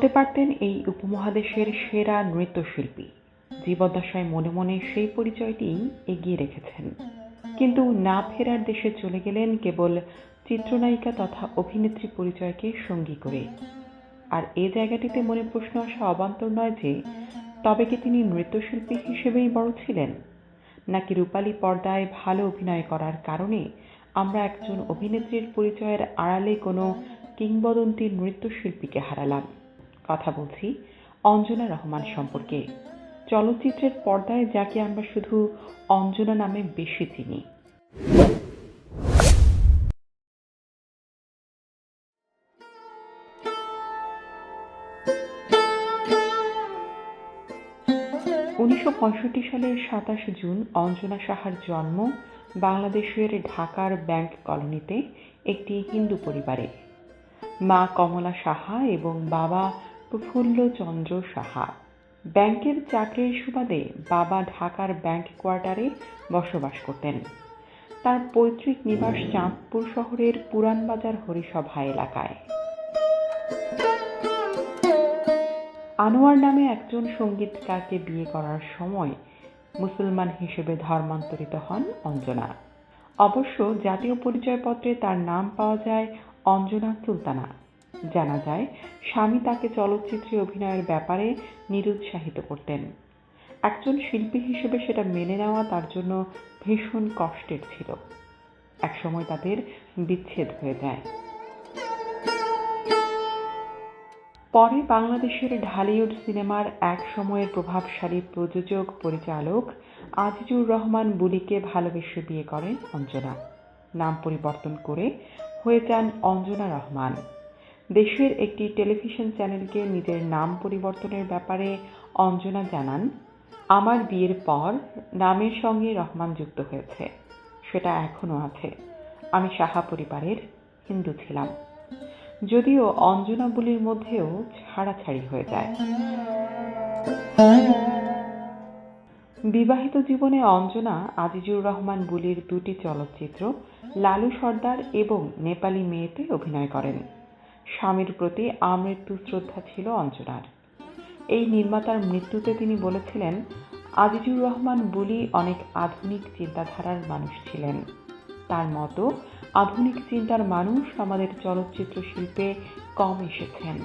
হতে পারতেন এই উপমহাদেশের সেরা নৃত্যশিল্পী। জীবদ্দশায় মনে মনে সেই পরিচয়টি এগিয়ে রেখেছেন। কিন্তু না ফেরার দেশে চলে গেলেন কেবল চিত্রনায়িকা তথা অভিনেত্রী পরিচয়কে সঙ্গী করে। আর এ জায়গাটিতে মনে প্রশ্ন আসা অবান্তর নয় যে, তবে কি তিনি নৃত্যশিল্পী হিসেবেই বড় ছিলেন? নাকি রূপালী পর্দায় ভালো অভিনয় করার কারণে আমরা একজন অভিনেত্রীর পরিচয়ের আড়ালে কোনো কিংবদন্তি নৃত্যশিল্পীকে হারালাম? কথা বলছি অঞ্জনা রহমান সম্পর্কে। চলচ্চিত্রের পর্দায় যাকে আমরা শুধু অঞ্জনা নামে বেশি চিনি। উনিশশো পঁয়ষট্টি সালের সাতাশ জুন অঞ্জনা সাহার জন্ম বাংলাদেশের ঢাকার ব্যাংক কলোনিতে একটি হিন্দু পরিবারে। মা কমলা সাহা এবং বাবা প্রফুল্লচন্দ্র সাহা। ব্যাংকের চাকরির সুবাদে বাবা ঢাকার ব্যাংক কোয়ার্টারে বসবাস করতেন। তার পৈতৃক নিবাস চাঁদপুর শহরের পুরানবাজার হরিসভা এলাকায়। আনোয়ার নামে একজন সঙ্গীতকারকে বিয়ে করার সময় মুসলমান হিসেবে ধর্মান্তরিত হন অঞ্জনা। অবশ্য জাতীয় পরিচয়পত্রে তার নাম পাওয়া যায় অঞ্জনা সুলতানা। জানা যায়, স্বামী তাকে চলচ্চিত্রে অভিনয়ের ব্যাপারে নিরুৎসাহিত করতেন। একজন শিল্পী হিসেবে সেটা মেনে নেওয়া তার জন্য ভীষণ কষ্টের ছিল। একসময় তাদের বিচ্ছেদ হয়ে যায়। পরে বাংলাদেশের ঢালিউড সিনেমার এক সময়ের প্রভাবশালী প্রযোজক, পরিচালক আজিজুর রহমান বুলিকে ভালোবেসে বিয়ে করেন অঞ্জনা। নাম পরিবর্তন করে হয়ে যান অঞ্জনা রহমান। দেশের একটি টেলিভিশন চ্যানেলকে নিজের নাম পরিবর্তনের ব্যাপারে অঞ্জনা জানান, আমার বিয়ের পর নামের সঙ্গে রহমান যুক্ত হয়েছে। সেটা এখনও আছে। আমি সাহা পরিবারের হিন্দু ছিলাম। যদিও অঞ্জনা বুলির মধ্যেও ছাড়াছাড়ি হয়ে যায়। বিবাহিত জীবনে অঞ্জনা আজিজুর রহমান বুলির দুটি চলচ্চিত্র লালু সর্দার এবং নেপালি মেয়েতে অভিনয় করেন। স্বামীর প্রতি আমৃত্যু শ্রদ্ধা ছিল অঞ্জনার। এই নির্মাতার মৃত্যুতে তিনি বলেছিলেন, আজিজুর রহমান বুলি অনেক আধুনিক চিন্তাধারার মানুষ ছিলেন। তার মতো আধুনিক চিন্তার মানুষ আমাদের চলচ্চিত্র শিল্পে কম এসেছেন।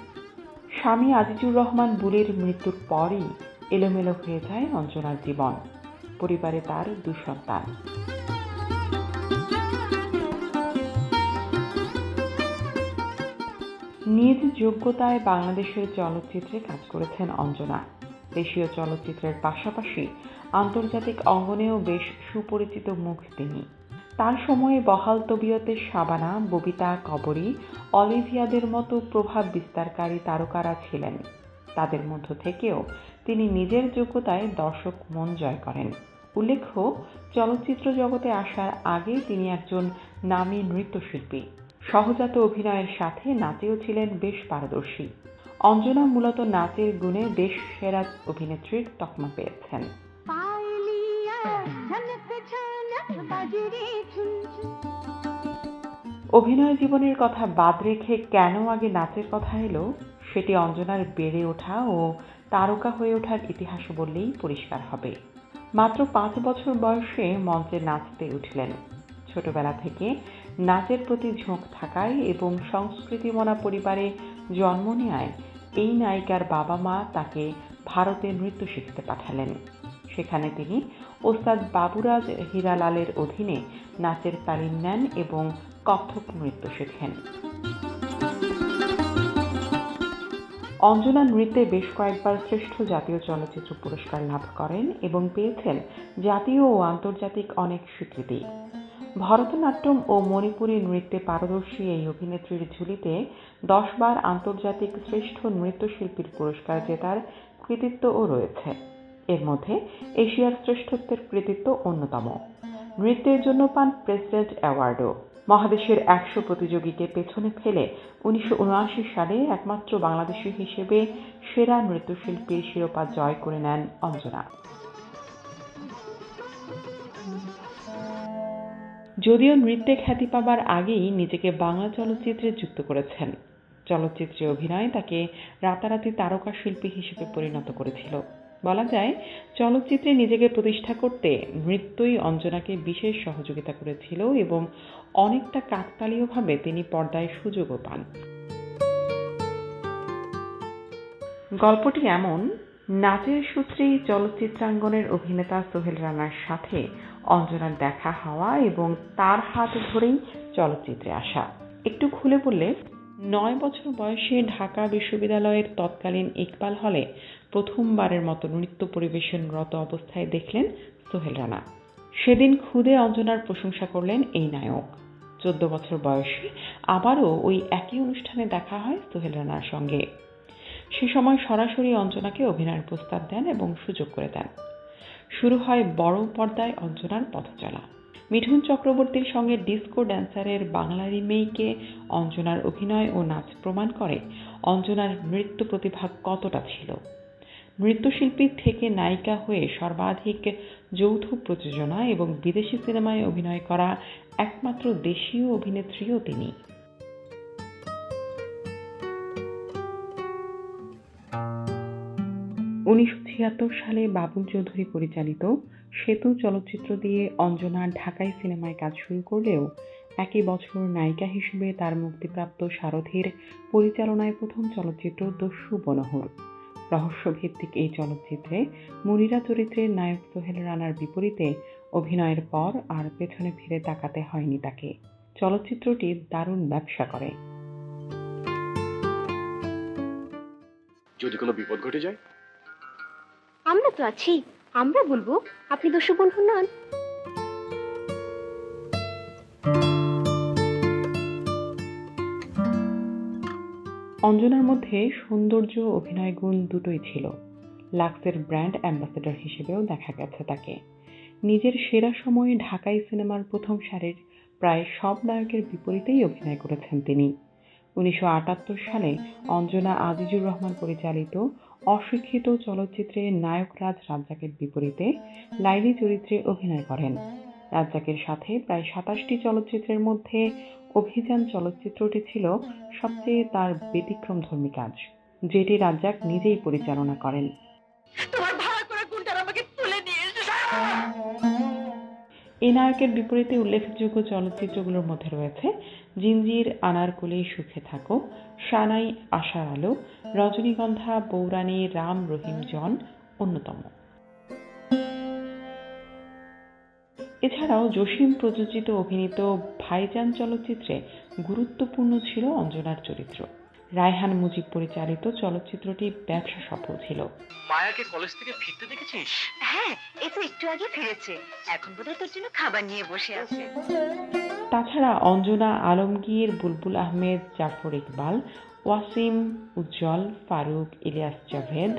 স্বামী আজিজুর রহমান বুলির মৃত্যুর পরই এলোমেলো হয়ে যায় অঞ্জনার জীবন। পরিবারে তার দু নিজ যোগ্যতায় বাংলাদেশের চলচ্চিত্রে কাজ করেছেন অঞ্জনা। দেশীয় চলচ্চিত্রের পাশাপাশি আন্তর্জাতিক অঙ্গনেও বেশ সুপরিচিত মুখ তিনি। তার সময়ে বহাল তবিয়তে সাবানা, ববিতা, কবরী, অলিভিয়াদের মতো প্রভাব বিস্তারকারী তারকারা ছিলেন। তাদের মধ্য থেকেও তিনি নিজের যোগ্যতায় দর্শক মন জয় করেন। উল্লেখ্য, চলচ্চিত্র জগতে আসার আগে তিনি একজন নামী নৃত্যশিল্পী। সহজাত অভিনয়ের সাথে নাচেও ছিলেন বেশ পারদর্শী। অঞ্জনা মূলত নাচের গুণে দেশ সেরা অভিনেত্রীর তকমা পেয়েছেন। অভিনয় জীবনের কথা বাদ রেখে কেন আগে নাচের কথা এলো সেটি অঞ্জনার বেড়ে ওঠা ও তারকা হয়ে ওঠার ইতিহাস বললেই পরিষ্কার হবে। মাত্র পাঁচ বছর বয়সে মঞ্চে নাচতে উঠলেন। ছোটবেলা থেকে নাচের প্রতি ঝোঁক থাকায় এবং সংস্কৃতিমনা পরিবারে জন্ম নেয় এই নায়িকার বাবা মা তাকে ভারতে নৃত্য শিখতে পাঠালেন। সেখানে তিনি ওস্তাদ বাবুরাজ হীরালালের অধীনে নাচের তালিম নেন এবং কত্থক নৃত্য শেখেন। অঞ্জনা নৃত্যে বেশ কয়েকবার শ্রেষ্ঠ জাতীয় চলচ্চিত্র পুরস্কার লাভ করেন এবং পেয়েছেন জাতীয় ও আন্তর্জাতিক অনেক স্বীকৃতি। ভরতনাট্যম ও মণিপুরী নৃত্যে পারদর্শী এই অভিনেত্রীর ঝুলিতে দশবার আন্তর্জাতিক শ্রেষ্ঠ নৃত্যশিল্পীর পুরস্কার জেতার কৃতিত্বও রয়েছে। এর মধ্যে এশিয়ার শ্রেষ্ঠত্বের কৃতিত্ব অন্যতম। নৃত্যের জন্য পান প্রেসিডেন্ট অ্যাওয়ার্ডও। মহাদেশের একশো প্রতিযোগীকে পেছনে ফেলে উনিশশো উনআশি সালে একমাত্র বাংলাদেশি হিসেবে সেরা নৃত্যশিল্পীর শিরোপা জয় করে নেন অঞ্জনা। যদিও নৃত্যে খ্যাতি পাবার আগেই নিজেকে বাংলা চলচ্চিত্রে যুক্ত করেছেন। চলচ্চিত্রে অভিনয় তাকে রাতারাতি তারকা শিল্পী হিসেবে পরিণত করেছিল। বলা যায়, চলচ্চিত্রে নিজেকে প্রতিষ্ঠা করতে নৃত্যই অঞ্জনাকে বিশেষ সহযোগিতা করেছিল এবং অনেকটা কাকতালীয়ভাবে তিনি পর্দায় সুযোগও পান। গল্পটি এমন, নাচের সূত্রেই চলচ্চিত্রাঙ্গনের অভিনেতা সোহেল রানার সাথে অঞ্জনার দেখা হওয়া এবং তার হাত ধরেই চলচ্চিত্রে আসা। একটু খুলে বললে, নয় বছর বয়সে ঢাকা বিশ্ববিদ্যালয়ের তৎকালীন ইকবাল হলে প্রথমবারের মতো নৃত্য পরিবেশনরত অবস্থায় দেখলেন সোহেল রানা। সেদিন খুদে অঞ্জনার প্রশংসা করলেন এই নায়ক। চোদ্দ বছর বয়সে আবারও ওই একই অনুষ্ঠানে দেখা হয় সোহেল রানার সঙ্গে। সে সময় সরাসরি অঞ্জনাকে অভিনয়ের প্রস্তাব দেন এবং সুযোগ করে দেন। শুরু হয় বড় পর্দায় অঞ্জনার পথচলা। মিঠুন চক্রবর্তীর সঙ্গে ডিস্কো ড্যান্সারের বাংলা রিমেইকে অঞ্জনার অভিনয় ও নাচ প্রমাণ করে অঞ্জনার নৃত্য প্রতিভা কতটা ছিল। নৃত্যশিল্পী থেকে নায়িকা হয়ে সর্বাধিক যৌথ প্রযোজনা এবং বিদেশি সিনেমায় অভিনয় করা একমাত্র দেশীয় অভিনেত্রীও তিনি। উনিশশো ছিয়াত্তর সালে বাবুল চৌধুরী পরিচালিত সেতু চলচ্চিত্র দিয়ে অঞ্জনা ঢাকাই সিনেমায় কাজ শুরু করলেও একই বছর নায়িকা হিসেবে তার মুক্তিপ্রাপ্ত সারথীর পরিচালনায় প্রথম চলচ্চিত্র দস্যু বনহুর। রহস্যভিত্তিক এই চলচ্চিত্রে মনিরা চরিত্রের নায়ক সোহেল রানার বিপরীতে অভিনয়ের পর আর পেছনে ফিরে তাকাতে হয়নি তাকে। চলচ্চিত্রটি দারুণ ব্যবসা করে। যদি কোনো বিপদ ঘটে যায় আমরা তো আছি। আমরা বলব, আপনি দস্যু বন্ধু নন। অঞ্জনার মধ্যে সৌন্দর্য, অভিনয় গুণ দুটোই ছিল। লাক্সের ব্র্যান্ড অ্যাম্বাসেডর হিসেবেও দেখা গেছে তাকে। নিজের সেরা সময়ে ঢাকাই সিনেমার প্রথম সারির প্রায় সব নায়কের বিপরীতেই অভিনয় করেছেন তিনি। উনিশশো আটাত্তর সালে অঞ্জনা আজিজুর রহমান পরিচালিত অশিক্ষিত চলচ্চিত্রে নায়ক রাজ রাজ্জাকের বিপরীতে লাইলি চরিত্রে অভিনয় করেন। রাজ্জাকের সাথে প্রায় সাতাশটি চলচ্চিত্রের মধ্যে অভিযান চলচ্চিত্রটি ছিল সবচেয়ে তার ব্যতিক্রমধর্মী কাজ যেটি রাজ্জাক নিজেই পরিচালনা করেন। এই নায়কের বিপরীতে উল্লেখযোগ্য চলচ্চিত্রগুলোর মধ্যে রয়েছে জিঞ্জির আনারকলি সুখে থাকো সানাই আশার আলো, রজনীগন্ধা, বৌরানী, রাম, রহিম, জন অন্যতম। এছাড়াও জসিম প্রযোজিত অভিনীত ভাইজান চলচ্চিত্রে গুরুত্বপূর্ণ ছিল অঞ্জনার চরিত্র। রায়হান মুজিব পরিচালিত চলচ্চিত্রটি ব্যবসা সফল ছিল। মায়াকে কলেজ থেকে ফিরতে দেখেছিস? হ্যাঁ এই তো একটু আগে ফিরেছে। এখন বোধহয় তোর জন্য খাবার নিয়ে বসে আছে। তাছাড়া অঞ্জনা আলমগীর বুলবুল আহমেদ জাফর ইকবাল ওয়াসিম উজ্জ্বল ফারুক ইলিয়াস জাভেদ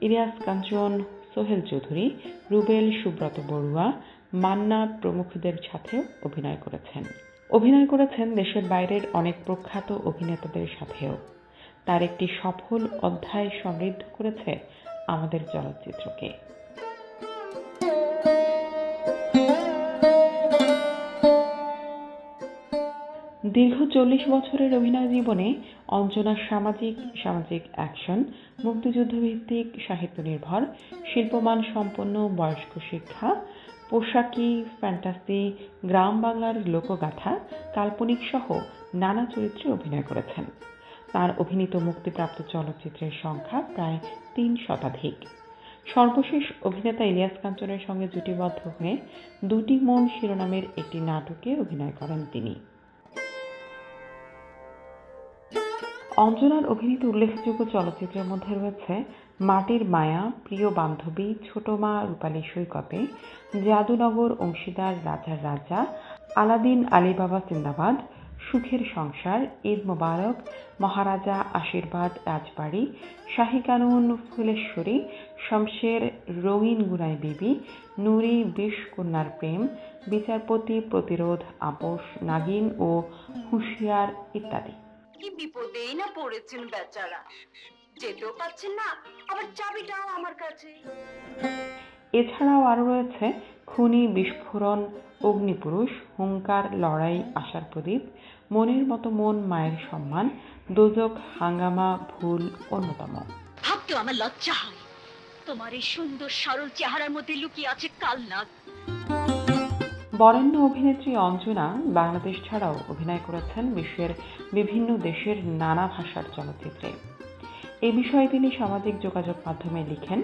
ইলিয়াস কাঞ্চন সোহেল চৌধুরী রুবেল সুব্রত বড়ুয়া মান্না প্রমুখদের সাথে অভিনয় করেছেন। অভিনয় করেছেন দেশের বাইরের অনেক প্রখ্যাত অভিনেতাদের সাথেও। তার একটি সফল অধ্যায় সমৃদ্ধ করেছে আমাদের চলচ্চিত্রকে। দীর্ঘ চল্লিশ বছরের অভিনয় জীবনে অঞ্জনা সামাজিক সামাজিক অ্যাকশন, মুক্তিযুদ্ধভিত্তিক সাহিত্য নির্ভর শিল্পমান সম্পন্ন, বয়স্ক শিক্ষা পোশাকি ফ্যান্টাসি গ্রাম বাংলার লোকগাথা কাল্পনিক সহ নানা চরিত্রে অভিনয় করেছেন। তার অভিনীত মুক্তিপ্রাপ্ত চলচ্চিত্রের সংখ্যা প্রায় তিন শতাধিক। সর্বশেষ অভিনেতা ইলিয়াস কাঞ্চনের সঙ্গে জুটিবদ্ধ হয়ে দুটি মন শিরোনামের একটি নাটকে অভিনয় করেন তিনি। অঞ্জনার অভিনীত উল্লেখযোগ্য চলচ্চিত্রের মধ্যে রয়েছে মাটির মায়া প্রিয় বান্ধবী ছোট মা রূপালী সৈকতে, জাদুনগর অংশীদার রাজার রাজা, আলাদিন আলীবাবা জিন্দাবাদ, সুখের সংসার, ঈদ মোবারক, মহারাজা আশীর্বাদ রাজবাড়ি, শাহী কানুন ফুলেশ্বরী, শমশের রঙিন গুনাই বিবি, নুরি বিষ কন্যার প্রেম, বিচারপতি প্রতিরোধ আপোষ, নাগিন ও হুঁশিয়ার ইত্যাদি। কি বিপদেই না পড়েছেন বেচারা। যেতেও পাচ্ছেন না আবার চাবিটাও আমার কাছে। এছাড়াও আরও রয়েছে খুনি বিস্ফোরণ অগ্নিপুরুষ হুঙ্কার লড়াই আশার প্রদীপ মনের মতো মন মায়ের সম্মান দোজক হাঙ্গামা ভুল অন্যতম। ভাবতেও আমার লজ্জা হয়। তোমার এই সুন্দর সরল চেহারার মধ্যে লুকিয়ে আছে কালনাগ। বরেণ্য অভিনেত্রী অঞ্জনা বাংলাদেশ ছাড়াও অভিনয় করেছেন বিশ্বের বিভিন্ন দেশের নানা ভাষার চলচ্চিত্রে। এ বিষয়ে তিনি সামাজিক যোগাযোগ মাধ্যমে লিখেন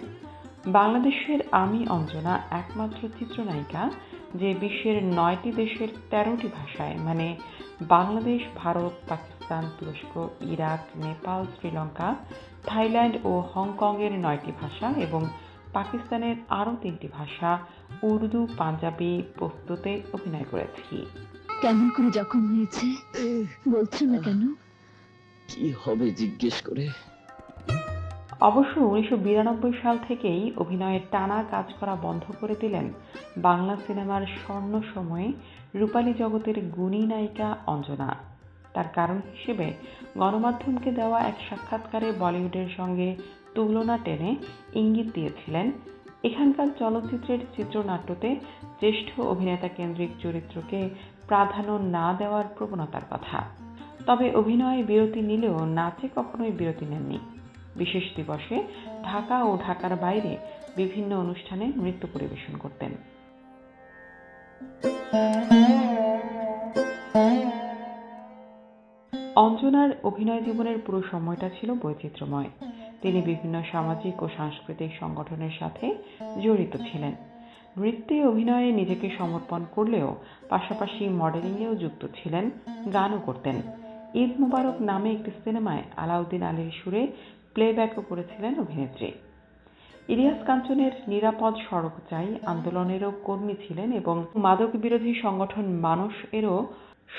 বাংলাদেশের আমি অঞ্জনা একমাত্র চিত্রনায়িকা যে বিশ্বের নয়টি দেশের তেরোটি ভাষায় মানে বাংলাদেশ ভারত পাকিস্তান তুরস্ক ইরাক নেপাল শ্রীলঙ্কা থাইল্যান্ড ও হংকংয়ের নয়টি ভাষা এবং পাকিস্তানের আরও তিনটি ভাষা উর্দু পাঞ্জাবি পস্তুতে অভিনয় করেছি। কেমন করে জখম হয়েছে? বলছো না কেন? কি হবে জিজ্ঞেস করে? অবশ্য উনিশশো বিরানব্বই সাল থেকেই অভিনয়ের টানা কাজ করা বন্ধ করে দিলেন বাংলা সিনেমার স্বর্ণ সময়ে রূপালী জগতের গুণী নায়িকা অঞ্জনা। তার কারণ হিসেবে গণমাধ্যমকে দেওয়া এক সাক্ষাৎকারে বলিউডের সঙ্গে তুলনা টেনে ইঙ্গিত দিয়েছিলেন এখানকার চলচ্চিত্রের চিত্রনাট্যতে জ্যেষ্ঠ অভিনেতা কেন্দ্রিক চরিত্রকে প্রাধান্য না দেওয়ার প্রবণতার কথা। তবে অভিনয়ে বিরতি নিলেও নাচে কখনোই বিরতি নেননি। বিশেষ দিবসে ঢাকা ও ঢাকার বাইরে বিভিন্ন অনুষ্ঠানে নৃত্য পরিবেশন করতেন। অঞ্জনার অভিনয় জীবনের পুরো সময়টা ছিল বৈচিত্র্যময়। তিনি বিভিন্ন সামাজিক ও সাংস্কৃতিক সংগঠনের সাথে জড়িত ছিলেন। নৃত্যে অভিনয়ে নিজেকে সমর্পণ করলেও পাশাপাশি মডেলিংয়েও যুক্ত ছিলেন, গানও করতেন। ঈদ মুবারক নামে একটি সিনেমায় আলাউদ্দিন আলীর সুরে প্লেব্যাকও করেছিলেন অভিনেত্রী। ইলিয়াস কাঞ্চনের নিরাপদ সড়ক চাই আন্দোলনেরও কর্মী ছিলেন এবং মাদক বিরোধী সংগঠন মানুষ এরও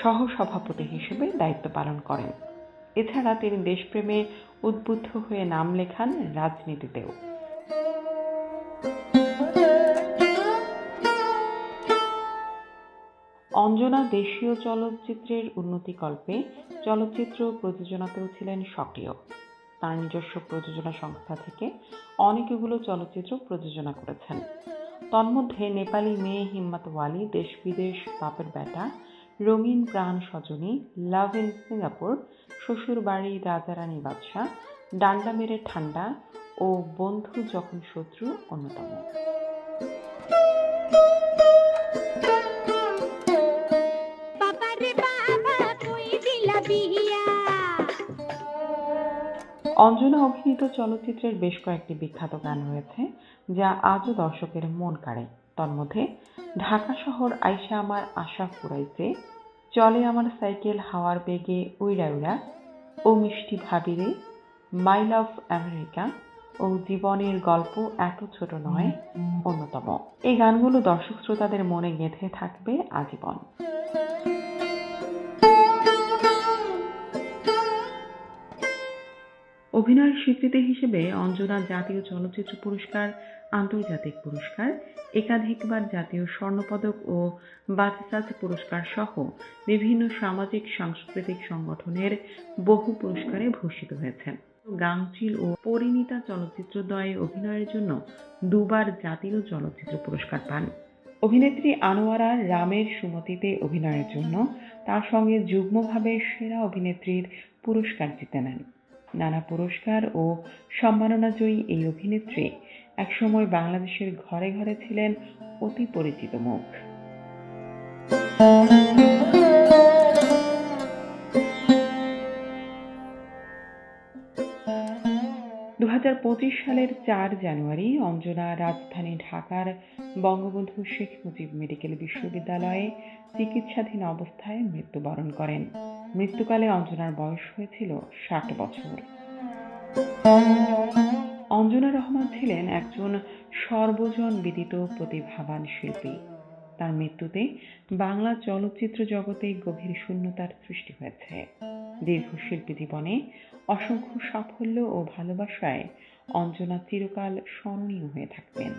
সহসভাপতি হিসেবে দায়িত্ব পালন করেন। এছাড়া তিনি দেশপ্রেমে উদ্বুদ্ধ হয়ে নাম লেখান রাজনীতিতেও। অঞ্জনা দেশীয় চলচ্চিত্রের উন্নতিকল্পে চলচ্চিত্র প্রযোজনাতেও ছিলেন সক্রিয়। তার নিজস্ব প্রযোজনা সংস্থা থেকে অনেকগুলো চলচ্চিত্র প্রযোজনা করেছেন। তন্মধ্যে নেপালি মেয়ে হিম্মত ওয়ালি, দেশ বিদেশ বাপের বেটা, রঙিন প্রাণ সজনী, লাভ ইন সিঙ্গাপুর, শ্বশুর বাড়ি রাজারানী বাদশাহ, ডান্ডা মেরে ঠান্ডা ও বন্ধু যখন শত্রু অন্যতম। অঞ্জনা অভিনীত চলচ্চিত্রের বেশ কয়েকটি বিখ্যাত গান রয়েছে, যা আজও দর্শকের মন কাড়ে। তন্মধ্যে, ঢাকা শহর আইসা আমার আশা ফুরাইছে, চলে আমার সাইকেল হাওয়ার বেগে উইড়া উইড়া, ও মিষ্টি ভাবিরে, মাই লাভ আমেরিকা, ও জীবনের গল্প এত ছোট নয়, অন্যতম। এই গানগুলো দর্শক শ্রোতাদের মনে গেঁথে থাকবে আজীবন। অভিনয়ের স্বীকৃতি হিসেবে অঞ্জনা জাতীয় চলচ্চিত্র পুরস্কার, আন্তর্জাতিক পুরস্কার, একাধিকবার জাতীয় স্বর্ণপদক ও বাতিসাজ পুরস্কার সহ বিভিন্ন সামাজিক, সাংস্কৃতিক সংগঠনের বহু পুরস্কারে ভূষিত হয়েছেন। গাংচিল ও পরিণীতা চলচ্চিত্রদ্বয়ে অভিনয়ের জন্য দুবার জাতীয় চলচ্চিত্র পুরস্কার পান। অভিনেত্রী আনোয়ারা রামের সুমতিতে অভিনয়ের জন্য তার সঙ্গে যুগ্মভাবে সেরা অভিনেত্রীর পুরস্কার জিতে নেন। নানা পুরস্কার ও সম্মাননাজয়ী এই অভিনেত্রী একসময় বাংলাদেশের ঘরে ঘরে ছিলেন অতি পরিচিত মুখ। দু হাজার পঁচিশ সালের চার জানুয়ারি অঞ্জনা রাজধানী ঢাকার বঙ্গবন্ধু শেখ মুজিব মেডিকেল বিশ্ববিদ্যালয়ে চিকিৎসাধীন অবস্থায় মৃত্যুবরণ করেন। মৃত্যুকালে অঞ্জনার বয়স হয়েছিল ষাট বছর। অঞ্জনা রহমান ছিলেন একজন সর্বজন বিদিত প্রতিভাবান শিল্পী। তার মৃত্যুতে বাংলা চলচ্চিত্র জগতে গভীর শূন্যতার সৃষ্টি হয়েছে। দীর্ঘ শিল্পী জীবনে অসংখ্য সাফল্য ও ভালোবাসায় অঞ্জনা চিরকাল স্মরণীয় হয়ে থাকবেন।